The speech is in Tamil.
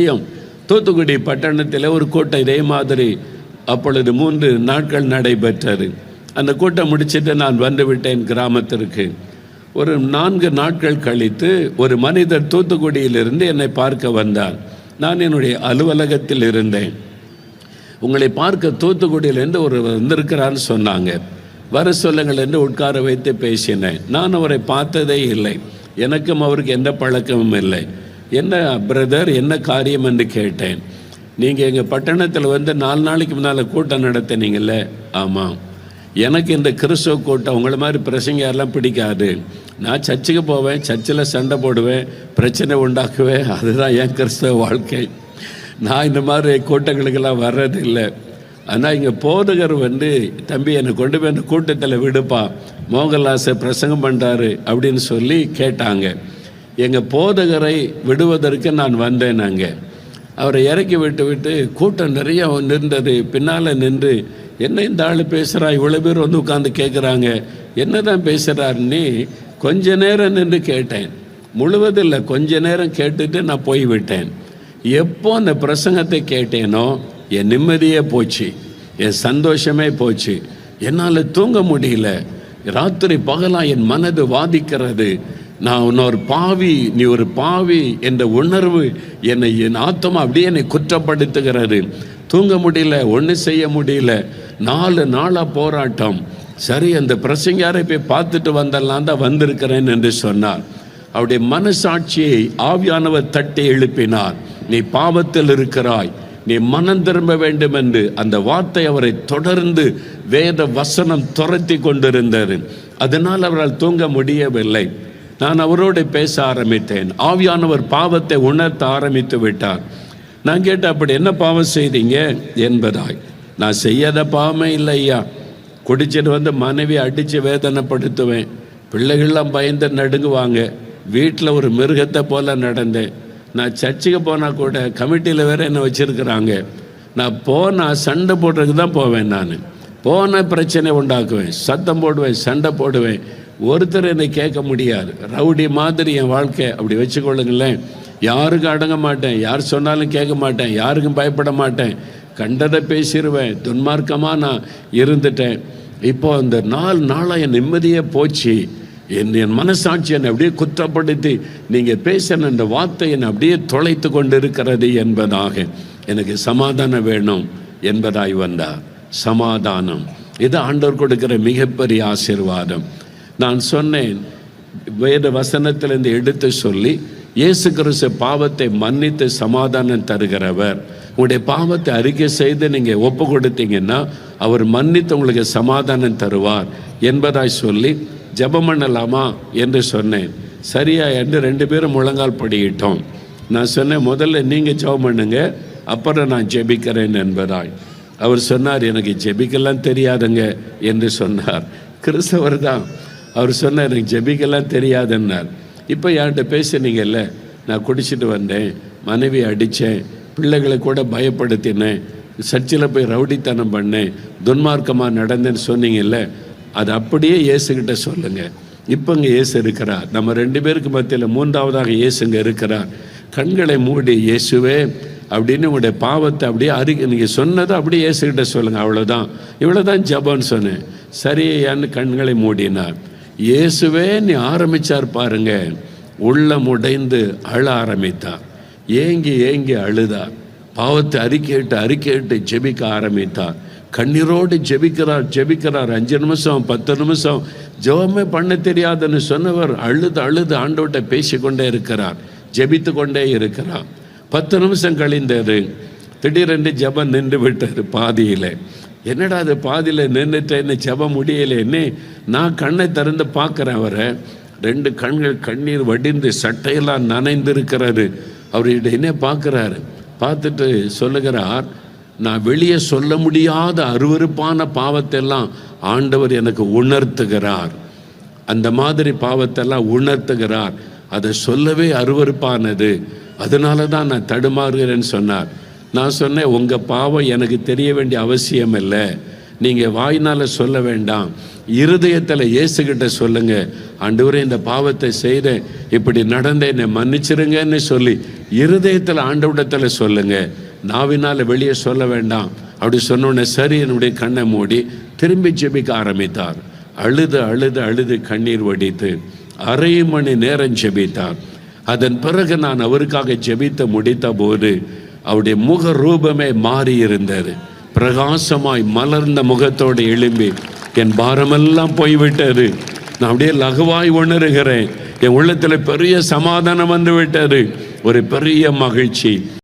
ஐயம், தூத்துக்குடி பட்டணத்தில் ஒரு கூட்டம் இதே மாதிரி அப்பொழுது மூன்று நாட்கள் நடைபெற்றது. அந்த கூட்டம் முடிச்சுட்டு நான் வந்து விட்டேன் கிராமத்திற்கு. ஒரு நான்கு நாட்கள் கழித்து ஒரு மனிதர் தூத்துக்குடியிலிருந்து என்னை பார்க்க வந்தார். நான் என்னுடைய அலுவலகத்தில் இருந்தேன். உங்களை பார்க்க தூத்துக்குடியிலேருந்து ஒரு வந்திருக்கிறான்னு சொன்னாங்க. வர சொல்லுங்கள் என்று உட்கார வைத்து பேசினேன். நான் அவரை பார்த்ததே இல்லை. எனக்கும் அவருக்கு எந்த பழக்கமும் இல்லை. என்ன பிரதர் என்ன காரியம் என்று கேட்டேன். நீங்கள் எங்கள் பட்டணத்தில் வந்து நாலு நாளைக்கு முன்னால் கூட்டம் நடத்தினீங்கள்ல ஆமாம் எனக்கு இந்த கிறிஸ்துவ கூட்டம் உங்களை மாதிரி பிரசங்க யாரெல்லாம் பிடிக்காது. நான் சர்ச்சுக்கு போவேன் சர்ச்சில் சண்டை போடுவேன் பிரச்சனை உண்டாக்குவேன். அதுதான் என் கிறிஸ்தவ வாழ்க்கை. நான் இந்த மாதிரி கூட்டங்களுக்கெல்லாம் வர்றது இல்லை ஆனால் இங்கே போதகர் வந்து தம்பி என்னை கொண்டு போய் அந்த கூட்டத்தில் விடுப்பா. மோகன்லாசை பிரசங்கம் பண்ணுறாரு அப்படின்னு சொல்லி கேட்டாங்க. எங்கள் போதகரை விடுவதற்கு நான் வந்தேன் அங்கே. அவரை இறக்கி விட்டு விட்டு கூட்டம் நிறைய நின்றது. பின்னால் நின்று என்ன இந்த ஆள் பேசுகிறா இவ்வளோ பேர் வந்து உட்காந்து கேட்குறாங்க என்ன தான் பேசுகிறாருன்னு கொஞ்ச நேரம் நின்று கேட்டேன். முழுவதில்லை கொஞ்ச நேரம் கேட்டுட்டு நான் போய்விட்டேன் எப்போ அந்த பிரசங்கத்தை கேட்டேனோ என் நிம்மதியே போச்சு. என் சந்தோஷமே போச்சு. என்னால் தூங்க முடியல. ராத்திரி பகலாக என் மனது வாதிக்கிறது. நான் இன்னொரு ஒரு பாவி நீ ஒரு பாவி என்ற உணர்வு என்னை என் ஆத்மா அப்படியே என்னை குற்றப்படுத்துகிறது. தூங்க முடியல ஒன்றும் செய்ய முடியல. நாலு நாளாக போராட்டம். சரி அந்த பிரசங்காரை போய் பார்த்துட்டு வந்தெல்லாம் தான் வந்திருக்கிறேன் என்று சொன்னார். அவருடைய மனசாட்சியை ஆவியானவர் தட்டி எழுப்பினார். நீ பாவத்தில் இருக்கிறாய். நீ மனம் திரும்ப வேண்டும் என்று அந்த வார்த்தை அவரை தொடர்ந்து வேத வசனம் துரத்தி கொண்டிருந்தது. அதனால் அவரால் தூங்க முடியவில்லை. நான் அவரோடு பேச ஆரம்பித்தேன். ஆவியானவர் பாவத்தை உணர்த்த ஆரம்பித்து விட்டார். நான் கேட்ட அப்படி என்ன பாவம் செய்தீங்க? என்பதாய் நான் செய்யாத பாவமே இல்லை ஐயா. குடிச்சிட்டு வந்து மனைவி அடித்து வேதனைப்படுத்துவேன். பிள்ளைகள்லாம் பயந்து நடுங்குவாங்க. வீட்டில் ஒரு மிருகத்தை போல நடந்தேன். நான் சர்ச்சுக்கு போனால் கூட கமிட்டியில் வேற என்ன வச்சுருக்குறாங்க. நான் போனால் சண்டை போடுறதுக்கு தான் போவேன் நான். போன பிரச்சனை உண்டாக்குவேன். சத்தம் போடுவேன் சண்டை போடுவேன். ஒருத்தர் என்னை கேட்க முடியாது. ரவுடி மாதிரி என் வாழ்க்கை. அப்படி வச்சுக்கொள்ளுங்களேன். யாருக்கும் அடங்க மாட்டேன். யார் சொன்னாலும் கேட்க மாட்டேன். யாருக்கும் பயப்பட மாட்டேன். கண்டதை பேசிடுவேன் துன்மார்க்கமாக நான் இருந்துட்டேன். இப்போ அந்த நாலு நாளாக என் நிம்மதியே போச்சு. என் என் மனசாட்சி என்னை அப்படியே குற்றப்படுத்தி நீங்கள் பேசின அந்த வார்த்தை என்னை அப்படியே தொலைத்து கொண்டு இருக்கிறது என்பதாக எனக்கு சமாதானம் வேணும் என்பதாய் வந்தார். சமாதானம். இது ஆண்டவர் கொடுக்கிற மிகப்பெரிய ஆசீர்வாதம். நான் சொன்னேன் வேத வசனத்திலிருந்து எடுத்து சொல்லி இயேசு கிறிஸ்து பாவத்தை மன்னித்து சமாதானம் தருகிறவர். உங்களுடைய பாவத்தை அறிக்கை செய்து நீங்கள் ஒப்பு கொடுத்தீங்கன்னா அவர் மன்னித்து உங்களுக்கு சமாதானம் தருவார் என்பதாய் சொல்லி ஜெபம் பண்ணலாமா? என்று சொன்னேன். சரியா என்று ரெண்டு பேரும் முழங்கால் படியிட்டோம். நான் சொன்னேன் முதல்ல நீங்கள் ஜெபம் பண்ணுங்க அப்புறம் நான் ஜெபிக்கிறேன் என்பதாய். அவர் சொன்னார் எனக்கு ஜெபிக்கெல்லாம் தெரியாதுங்க என்று சொன்னார். கிறிஸ்தவர் தான். அவர் சொன்னார் எனக்கு ஜெபிக்கலாம் தெரியாதுன்னார். இப்போ யார்கிட்ட பேசுனீங்கல்ல நான் குடிச்சிட்டு வந்தேன் மனைவி அடித்தேன் பிள்ளைகளை கூட பயப்படுத்தினேன் சர்ச்சில் போய் ரவுடித்தனம் பண்ணேன் துன்மார்க்கமாக நடந்தேன்னு சொன்னீங்கல்ல அது அப்படியே இயேசுகிட்ட சொல்லுங்கள் இப்போ இங்கே இயேசு இருக்கிறார். நம்ம ரெண்டு பேருக்கு மத்தியில் மூன்றாவதாக இயேசுங்க இருக்கிறார். கண்களை மூடி இயேசுவே அப்படின்னு உங்களுடைய பாவத்தை அப்படியே அறிக்கை நீங்கள் சொன்னதை அப்படியே இயேசுகிட்ட சொல்லுங்கள் அவ்வளோதான் இவ்வளோ தான் ஜபம்னு சொன்னேன். சரியான்னு கண்களை மூடினார். இயேசுவே நீ ஆரம்பிச்சார் பாருங்க. உள்ளம் உடைந்து அழ ஆரம்பித்தார் ஏங்கி ஏங்கி அழுதார் பாவத்தை அறிக்கையிட்டு அறிக்கையிட்டு ஜெபிக்க ஆரம்பித்தார் கண்ணீரோடு ஜெபிக்கிறார் ஜெபிக்கிறார். அஞ்சு நிமிஷம் பத்து நிமிஷம். ஜெபமே பண்ண தெரியாதுன்னு சொன்னவர் அழுது அழுது ஆண்டோட்ட பேசிக்கொண்டே இருக்கிறார். ஜெபித்து கொண்டே இருக்கிறார். பத்து நிமிஷம் கழிந்தது திடீரென்று ஜெபம் நின்று விட்டார் பாதியில். என்னடா அது பாதியில் நின்றுட்டேன்னு செப முடியலேன்னு நான் கண்ணை திறந்து பார்க்குறேன் அவரை. ரெண்டு கண்கள் கண்ணீர் வடிந்து சட்டையெல்லாம் நனைந்திருக்கிறாரு அவர் என்ன பார்க்குறாரு. பார்த்துட்டு சொல்லுகிறார் நான் வெளியே சொல்ல முடியாத அருவருப்பான பாவத்தெல்லாம் ஆண்டவர் எனக்கு உணர்த்துகிறார். அந்த மாதிரி பாவத்தெல்லாம் உணர்த்துகிறார். அதை சொல்லவே அருவருப்பானது. அதனால தான் நான் தடுமாறுகிறேன்னு சொன்னார். நான் சொன்னேன் உங்கள் பாவம் எனக்கு தெரிய வேண்டிய அவசியம் இல்லை. நீங்கள் வாயினால் சொல்ல வேண்டாம். இருதயத்தில் இயேசுகிட்ட சொல்லுங்க. ஆண்டவரே இந்த பாவத்தை செய்கிறேன் இப்படி நடந்த என்னை மன்னிச்சிருங்கன்னு சொல்லி இருதயத்தில் ஆண்டவிடத்தில் சொல்லுங்க. நாவினால் வெளியே சொல்ல வேண்டாம். அப்படி சொன்னோடனே சரி என்னுடைய கண்ணை மூடி திரும்பி ஜெபிக்க ஆரம்பித்தார். அழுது அழுது அழுது கண்ணீர் வடித்து அரை மணி நேரம் ஜெபித்தார். அதன் பிறகு நான் அவருக்காக ஜெபித்து முடித்த போது அவருடைய முக ரூபமே மாறி இருந்தது பிரகாசமாய் மலர்ந்த முகத்தோடு எழும்பி என் பாரமெல்லாம் போய்விட்டது. நான் அப்படியே லகுவாய் உணர்கிறேன். என் உள்ளத்தில் பெரிய சமாதானம் வந்து விட்டது ஒரு பெரிய மகிழ்ச்சி.